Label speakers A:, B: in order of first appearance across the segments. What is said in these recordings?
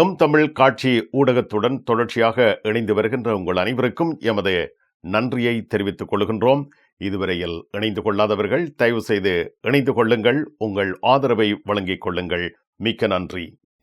A: M Tamil காட்சி ஊடகத்துடன் தொடர்ச்சியாக இணைந்து வருகின்ற உங்கள் அனைவருக்கும் எமது நன்றியை தெரிவித்துக் கொள்கின்றோம். இதுவரையில் இணைந்து கொள்ளாதவர்கள் தயவு செய்து இணைந்து கொள்ளுங்கள். உங்கள் ஆதரவை வழங்கிக் கொள்ளுங்கள். மிக்க நன்றி.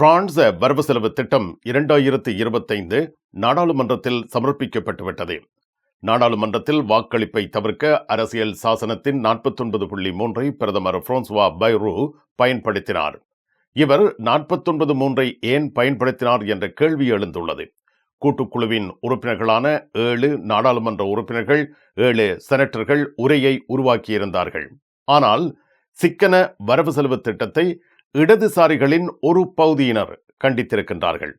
A: பிரான்ஸ் வரவு செலவு திட்டம் இரண்டாயிரத்து இருபத்தைந்து நாடாளுமன்றத்தில் சமர்ப்பிக்கப்பட்டுவிட்டது. நாடாளுமன்றத்தில் வாக்களிப்பை தவிர்க்க அரசியல் சாசனத்தின் நாற்பத்தொன்பது புள்ளி மூன்றை பிரதமர் பிரான்சுவா பைரூ பயன்படுத்தினார். இவர் நாற்பத்தொன்பது மூன்றை ஏன் பயன்படுத்தினார் என்ற கேள்வி எழுந்துள்ளது. கூட்டுக்குழுவின் உறுப்பினர்களான ஏழு நாடாளுமன்ற உறுப்பினர்கள் ஏழு செனட்டர்கள் உரையை உருவாக்கியிருந்தார்கள். ஆனால் சிக்கன வரவு செலவு திட்டத்தை இடதுசாரிகளின் ஒரு பகுதியினர் கண்டித்திருக்கின்றார்கள்.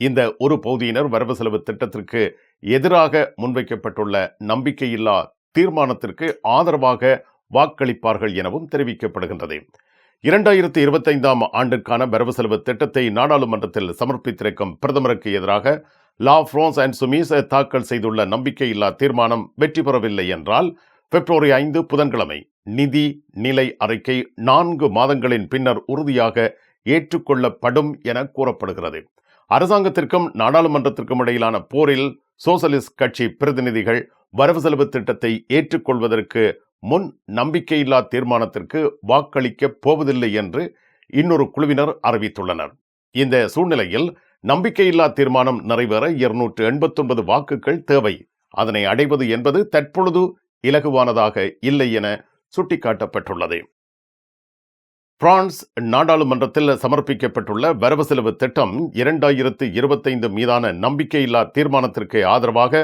A: இந்த ஒரு பகுதியினர் வரவு செலவு திட்டத்திற்கு எதிராக முன்வைக்கப்பட்டுள்ள நம்பிக்கையில்லா தீர்மானத்திற்கு ஆதரவாக வாக்களிப்பார்கள் எனவும் தெரிவிக்கப்படுகின்றது. இரண்டாயிரத்தி இருபத்தைந்தாம் ஆண்டுக்கான வரவு செலவு திட்டத்தை நாடாளுமன்றத்தில் சமர்ப்பித்திருக்கும் பிரதமருக்கு எதிராக லா பிரான்ஸ் அண்ட் சுமீஸ் தாக்கல் செய்துள்ள நம்பிக்கையில்லா தீர்மானம் வெற்றி பெறவில்லை என்றால் பிப்ரவரி ஐந்து புதன்கிழமை நிதி நிலை அறிக்கை நான்கு மாதங்களின் பின்னர் உறுதியாக ஏற்றுக்கொள்ளப்படும் என கூறப்படுகிறது. அரசாங்கத்திற்கும் நாடாளுமன்றத்திற்கும் இடையிலான போரில் சோசலிஸ்ட் கட்சி பிரதிநிதிகள் வரவு செலவு திட்டத்தை ஏற்றுக்கொள்வதற்கு முன் நம்பிக்கையில்லா தீர்மானத்திற்கு வாக்களிக்க போவதில்லை என்று இன்னொரு குழுவினர் அறிவித்துள்ளனர். இந்த சூழ்நிலையில் நம்பிக்கையில்லா தீர்மானம் நிறைவேற இருநூற்று எண்பத்தொன்பது வாக்குகள் தேவை. அதனை அடைவது என்பது தற்பொழுது இலகுவானதாக இல்லை என சுட்டிக்காட்டப்பட்டுள்ளது. பிரான்ஸ் நாடாளுமன்றத்தில் சமர்ப்பிக்கப்பட்டுள்ள வரவு செலவு திட்டம் இரண்டாயிரத்து இருபத்தைந்து மீதான நம்பிக்கையில்லா தீர்மானத்திற்கு ஆதரவாக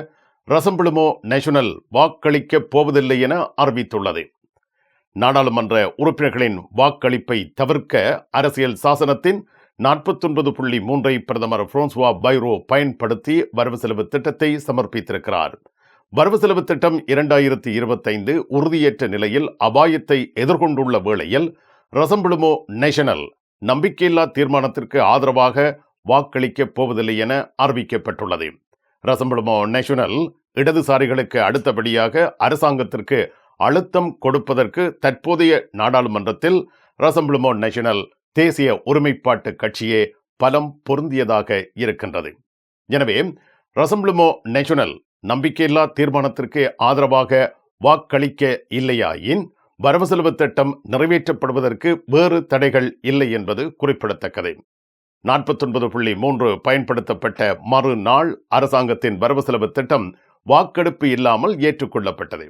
A: ரசம்பிளுமோ நேஷனல் வாக்களிக்கப் போவதில்லை என அறிவித்துள்ளது. நாடாளுமன்ற உறுப்பினர்களின் வாக்களிப்பை தவிர்க்க அரசியல் சாசனத்தின் நாற்பத்தொன்பது புள்ளி மூன்றை பிரதமர் பிரான்சுவா பைரோ பயன்படுத்தி வரவு செலவு திட்டத்தை சமர்ப்பித்திருக்கிறார். வரவு செலவு திட்டம் இரண்டாயிரத்தி இருபத்தைந்து உறுதியேற்ற நிலையில் அபாயத்தை எதிர்கொண்டுள்ள வேளையில் ரசம்பிளுமோ நேஷனல் நம்பிக்கையில்லா தீர்மானத்திற்கு ஆதரவாக வாக்களிக்கப் போவதில்லை என அறிவிக்கப்பட்டுள்ளது. ரசம்பிளுமோ நேஷனல் இடதுசாரிகளுக்கு அடுத்தபடியாக அரசாங்கத்திற்கு அழுத்தம் கொடுப்பதற்கு தற்போதைய நாடாளுமன்றத்தில் ரசம்பிளுமோ நேஷனல் தேசிய ஒருமைப்பாட்டு கட்சியே பலம் பொருந்தியதாக இருக்கின்றது. எனவே ரசம்பிளுமோ நேஷனல் நம்பிக்கையில்லா தீர்மானத்திற்கு ஆதரவாக வாக்களிக்க இல்லையாயின் வரவு செலவு திட்டம் நிறைவேற்றப்படுவதற்கு வேறு தடைகள் இல்லை என்பது குறிப்பிடத்தக்கது. நாற்பத்தொன்பது புள்ளி மூன்று பயன்படுத்தப்பட்ட மறுநாள் அரசாங்கத்தின் வரவு செலவு திட்டம் வாக்கெடுப்பு இல்லாமல் ஏற்றுக்கொள்ளப்பட்டது.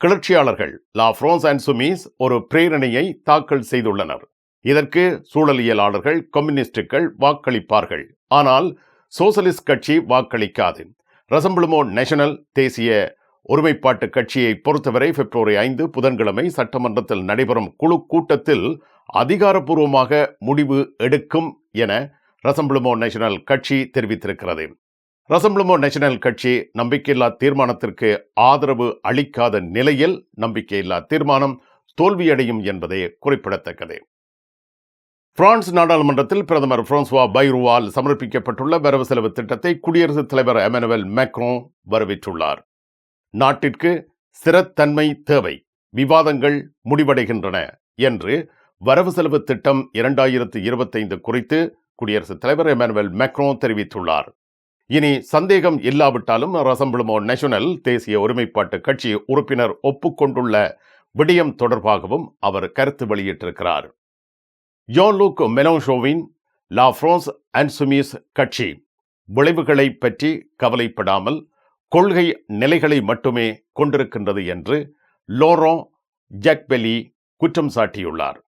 A: கிளர்ச்சியாளர்கள் லா பிரான்ஸ் அண்ட் சுமீஸ் ஒரு பிரேரணையை தாக்கல் செய்துள்ளனர். இதற்கு சூழலியலாளர்கள் கம்யூனிஸ்டுகள் வாக்களிப்பார்கள். ஆனால் சோசலிஸ்ட் கட்சி வாக்களிக்காது. ரசம்பிளுமோ நேஷனல் தேசிய ஒருமைப்பாட்டு கட்சியை பொறுத்தவரை பிப்ரவரி ஐந்து புதன்கிழமை சட்டமன்றத்தில் நடைபெறும் குழு கூட்டத்தில் அதிகாரப்பூர்வமாக முடிவு எடுக்கும் என ரசம்பிளுமோ நேஷனல் கட்சி தெரிவித்திருக்கிறது. ரசம்பளமோ நேஷனல் கட்சி நம்பிக்கையில்லா தீர்மானத்திற்கு ஆதரவு அளிக்காத நிலையில் நம்பிக்கையில்லா தீர்மானம் தோல்வியடையும் என்பதே குறிப்பிடத்தக்கது. பிரான்ஸ் நாடாளுமன்றத்தில் பிரதமர் பிரான்சுவா பைருவால் சமர்ப்பிக்கப்பட்டுள்ள வரவு செலவு திட்டத்தை குடியரசுத் தலைவர் எமனுவல் மேக்ரோ வரவேற்றுள்ளார். நாட்டிற்கு ஸ்திரத்தன்மை தேவை விவாதங்கள் முடிவடைகின்றன என்று வரவு செலவு திட்டம் இரண்டாயிரத்து இருபத்தைந்து குறித்து குடியரசுத் தலைவர் எமனுவல் மேக்ரோ தெரிவித்துள்ளார். இனி சந்தேகம் இல்லாவிட்டாலும் ரசம்பிளமோ நேஷனல் தேசிய ஒருமைப்பாட்டு கட்சி உறுப்பினர் ஒப்புக்கொண்டுள்ள விடயம் தொடர்பாகவும் அவர் கருத்து வெளியிட்டிருக்கிறார். யோன்லுக் மெலோஷோவின் லா பிரான்ஸ் அன்சுமிஸ் கட்சி. விளைவுகளை பற்றி கவலைப்படாமல் கொள்கை நிலைகளை மட்டுமே கொண்டிருக்கின்றது என்று லோரோ ஜக்பெலி குற்றம் சாட்டியுள்ளார்.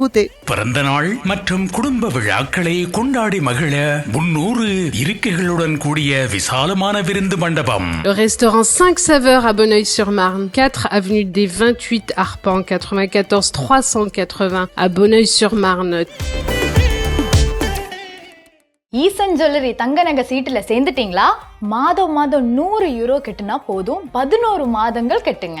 B: Goûter.
C: பிறந்த நாள் மற்றும் குடும்ப விழாக்களை கொண்டாடி மகிழ முன்னூறு இருக்கைகளுடன் கூடிய விசாலமான விருந்து மண்டபம்
D: Le restaurant 5 saveurs à Bonneuil-sur-Marne, 4 avenue des 28 Arpents, 94 380 à Bonneuil-sur-Marne.
E: Eesan jewellery தங்க நகை சீட்டுல சேர்ந்துட்டீங்களா மாதம் மாதம் நூறு யூரோ கட்டுனா போதும் பதினோரு மாதங்கள் கட்டுங்க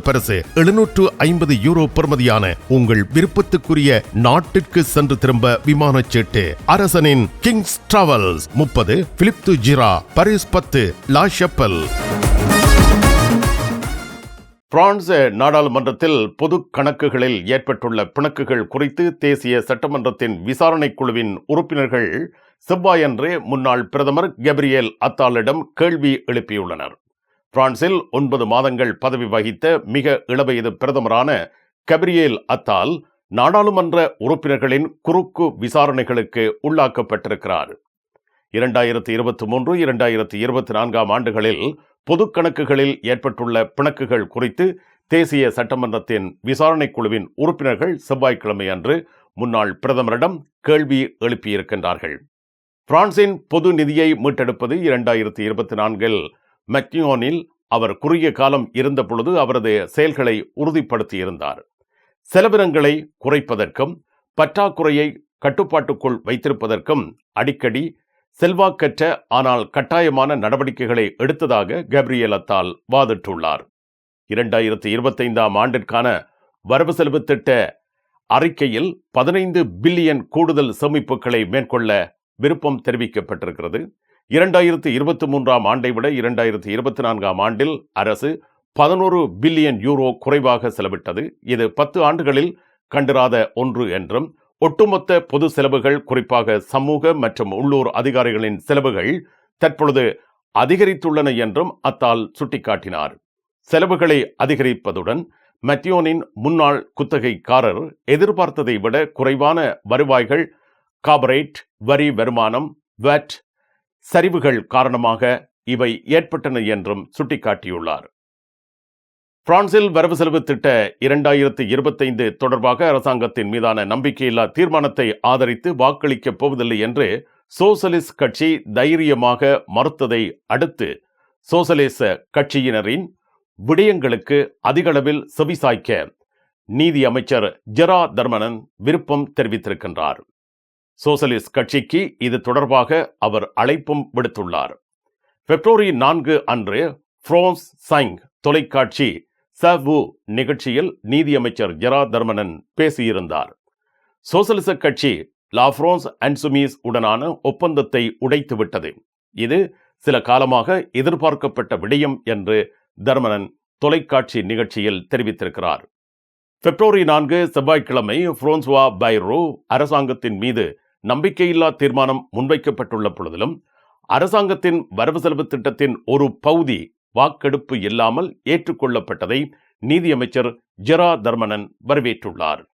A: பரிசு எழுநூற்று ஐம்பது யூரோ பெறுமதியான உங்கள் விருப்பத்துக்குரிய நாட்டிற்கு சென்று திரும்ப விமான சீட்டு. அரசனின் கிங்ஸ் டிராவல்ஸ் முப்பது பிலிப்து ஜிரா பரிஸ் பத்து லா ஷப்பல். பிரான்ஸ் நாடாளுமன்றத்தில் பொது கணக்குகளில் ஏற்பட்டுள்ள பிணக்குகள் குறித்து தேசிய சட்டமன்றத்தின் விசாரணை குழுவின் உறுப்பினர்கள் செவ்வாயன்று முன்னாள் பிரதமர் கெப்ரியேல் அத்தாலிடம் கேள்வி எழுப்பியுள்ளனர். பிரான்சில் ஒன்பது மாதங்கள் பதவி வகித்த மிக இளவயது பிரதமரான கபிரியேல் அத்தால் நாடாளுமன்ற உறுப்பினர்களின் குறுக்கு விசாரணைகளுக்கு உள்ளாக்கப்பட்டிருக்கிறார். இரண்டாயிரத்தி இருபத்தி மூன்று இரண்டாயிரத்தி இருபத்தி நான்காம் ஆண்டுகளில் பொது கணக்குகளில் ஏற்பட்டுள்ள பிணக்குகள் குறித்து தேசிய சட்டமன்றத்தின் விசாரணை குழுவின் உறுப்பினர்கள் செவ்வாய்க்கிழமை அன்று முன்னாள் பிரதமரிடம் கேள்வி எழுப்பியிருக்கின்றார்கள். பிரான்சின் பொது நிதியை மீட்டெடுப்பது இரண்டாயிரத்தி இருபத்தி நான்கில் மெக்னியோனில் அவர் குறுகிய காலம் இருந்த பொழுது அவரது செயல்களை உறுதிப்படுத்தியிருந்தார். செலவினங்களை குறைப்பதற்கும் பற்றாக்குறையை கட்டுப்பாட்டுக்குள் வைத்திருப்பதற்கும் அடிக்கடி செல்வாக்கற்ற ஆனால் கட்டாயமான நடவடிக்கைகளை எடுத்ததாக கேப்ரியல் அத்தால் வாதிட்டுள்ளார். இரண்டாயிரத்தி இருபத்தைந்தாம் ஆண்டிற்கான வரவு செலவு திட்ட அறிக்கையில் பதினைந்து பில்லியன் கூடுதல் சேமிப்புகளை மேற்கொள்ள விருப்பம் தெரிவிக்கப்பட்டிருக்கிறது. இரண்டாயிரத்தி இருபத்தி மூன்றாம் ஆண்டை விட இரண்டாயிரத்தி இருபத்தி நான்காம் ஆண்டில் அரசு பதினோரு பில்லியன் யூரோ குறைவாக செலவிட்டது. இது பத்து ஆண்டுகளில் கண்டிராத ஒன்று என்றும் ஒட்டுமொத்த பொது செலவுகள் குறிப்பாக சமூக மற்றும் உள்ளூர் அதிகாரிகளின் செலவுகள் தற்பொழுது அதிகரித்துள்ளன என்றும் அத்தால் சுட்டிக்காட்டினார். செலவுகளை அதிகரிப்பதுடன் மத்தியோனின் முன்னாள் குத்தகைக்காரர் எதிர்பார்த்ததை விட குறைவான வருவாய்கள் காபரேட் வரி வருமானம் வேட் சரிவுகள் காரணமாக இவை ஏற்பட்டன என்றும் சுட்டிக்காட்டியுள்ளார். பிரான்சில் வரவு செலவு திட்ட இரண்டாயிரத்து இருபத்தைந்து தொடர்பாக அரசாங்கத்தின் மீதான நம்பிக்கையில்லா தீர்மானத்தை ஆதரித்து வாக்களிக்கப் போவதில்லை என்று சோசலிஸ்ட் கட்சி தைரியமாக மறுத்ததை அடுத்து சோசலிச கட்சியினரின் விடயங்களுக்கு அதிகளவில் செவிசாய்க்க நீதி அமைச்சர் ஜெரா தர்மனன் விருப்பம் தெரிவித்திருக்கின்றார். சோசலிஸ்ட் கட்சிக்கு இது தொடர்பாக அவர் அழைப்பும் விடுத்துள்ளார். பிப்ரவரி நான்கு அன்று ஃப்ரோன்ஸ் சைங் தொலைக்காட்சி சவு நிகழ்ச்சியில் நீதியமைச்சர் ஜெரா தர்மனன் பேசியிருந்தார். சோசலிச கட்சி லாஃப்ரோன்ஸ் பிரான்ஸ் அன்சுமீஸ் உடனான ஒப்பந்தத்தை உடைத்துவிட்டது. இது சில காலமாக எதிர்பார்க்கப்பட்ட விடயம் என்று தர்மனன் தொலைக்காட்சி நிகழ்ச்சியில் தெரிவித்திருக்கிறார். பிப்ரவரி நான்கு செவ்வாய்க்கிழமை பிரான்சுவா பைரோ அரசாங்கத்தின் மீது நம்பிக்கையில்லா தீர்மானம் முன்வைக்கப்பட்டுள்ள பொழுதிலும் அரசாங்கத்தின் வரவு செலவு திட்டத்தின் ஒரு பகுதி வாக்கெடுப்பு இல்லாமல் ஏற்றுக்கொள்ளப்பட்டதை நீதியமைச்சர் ஜெரா தர்மனன் வரவேற்றுள்ளார்.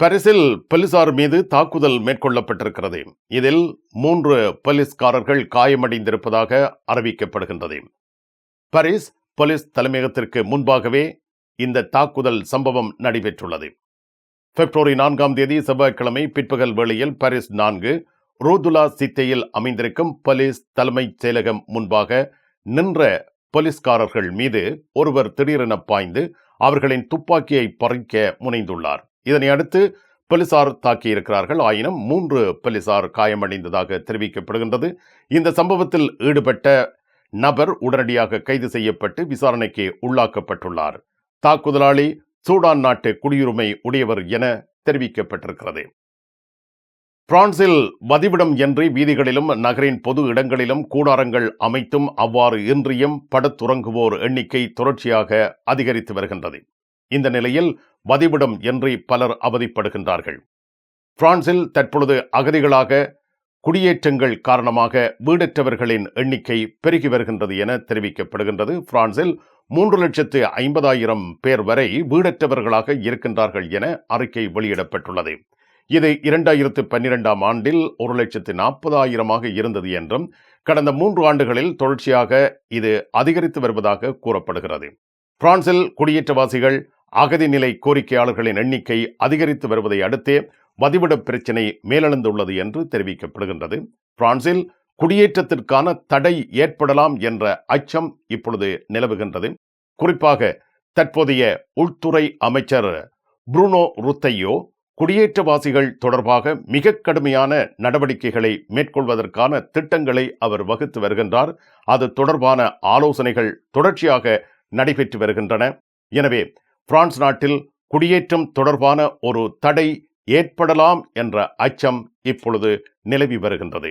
A: பரிசில் போலீசார் மீது தாக்குதல் மேற்கொள்ளப்பட்டிருக்கிறது. இதில் மூன்று போலீஸ்காரர்கள் காயமடைந்திருப்பதாக அறிவிக்கப்படுகின்றது. பரிஸ் போலீஸ் தலைமையகத்திற்கு முன்பாகவே இந்த தாக்குதல் சம்பவம் நடைபெற்றுள்ளது. பிப்ரவரி நான்காம் தேதி செவ்வாய்க்கிழமை பிற்பகல் வேளையில் பாரிஸ் நான்கு ரோதுலா சித்தையில் அமைந்திருக்கும் போலீஸ் தலைமைச் செயலகம் முன்பாக நின்ற போலீஸ்காரர்கள் மீது ஒருவர் திடீரென பாய்ந்து அவர்களின் துப்பாக்கியை பறிக்க முனைந்துள்ளார். இதனை அடுத்து போலீசார் தாக்கியிருக்கிறார்கள். ஆயினும் மூன்று போலீசார் காயமடைந்ததாக தெரிவிக்கப்படுகின்றது. இந்த சம்பவத்தில் ஈடுபட்ட நபர் உடனடியாக கைது செய்யப்பட்டு விசாரணைக்கு உள்ளாக்கப்பட்டுள்ளார். தாக்குதலாளி சூடான் நாட்டு குடியுரிமை உடையவர் என தெரிவிக்கப்பட்டிருக்கிறது. பிரான்சில் வதிவிடம் என்று வீதிகளிலும் நகரின் பொது இடங்களிலும் கூடாரங்கள் அமைத்தும் அவ்வாறு இன்றியும் படுத்துறங்குவோர் எண்ணிக்கை தொடர்ச்சியாக அதிகரித்து வருகின்றது. இந்த நிலையில் வதிவிடம் என்று பலர் அவதிப்படுகின்றார்கள். பிரான்சில் தற்பொழுது அகதிகளாக குடியேற்றங்கள் காரணமாக வீடற்றவர்களின் எண்ணிக்கை பெருகி வருகின்றது என தெரிவிக்கப்படுகின்றது. பிரான்சில் மூன்று லட்சத்து ஐம்பதாயிரம் பேர் வரை வீடற்றவர்களாக இருக்கின்றார்கள் என அறிக்கை வெளியிடப்பட்டுள்ளது. இது இரண்டாயிரத்து பன்னிரெண்டாம் ஆண்டில் ஒரு லட்சத்து நாற்பதாயிரமாக இருந்தது என்றும் கடந்த மூன்று ஆண்டுகளில் தொடர்ச்சியாக இது அதிகரித்து வருவதாக கூறப்படுகிறது. பிரான்சில் குடியேற்றவாசிகள் அகதி நிலை கோரிக்கையாளர்களின் எண்ணிக்கை அதிகரித்து வருவதை அடுத்தே வதிவிட பிரச்சினை மேலெழுந்துள்ளது என்று தெரிவிக்கப்படுகின்றது. பிரான்சில் குடியேற்றத்திற்கான தடை ஏற்படலாம் என்ற அச்சம் இப்பொழுது நிலவுகின்றது. குறிப்பாக தற்போதைய உள்துறை அமைச்சர் புருனோ ருத்தையோ குடியேற்றவாசிகள் தொடர்பாக மிக கடுமையான நடவடிக்கைகளை மேற்கொள்வதற்கான திட்டங்களை அவர் வகுத்து வருகின்றார். அது தொடர்பான ஆலோசனைகள் தொடர்ச்சியாக நடைபெற்று வருகின்றன. எனவே பிரான்ஸ் நாட்டில் குடியேற்றம் தொடர்பான ஒரு தடை ஏற்படலாம் என்ற அச்சம் இப்பொழுது நிலவி வருகின்றது.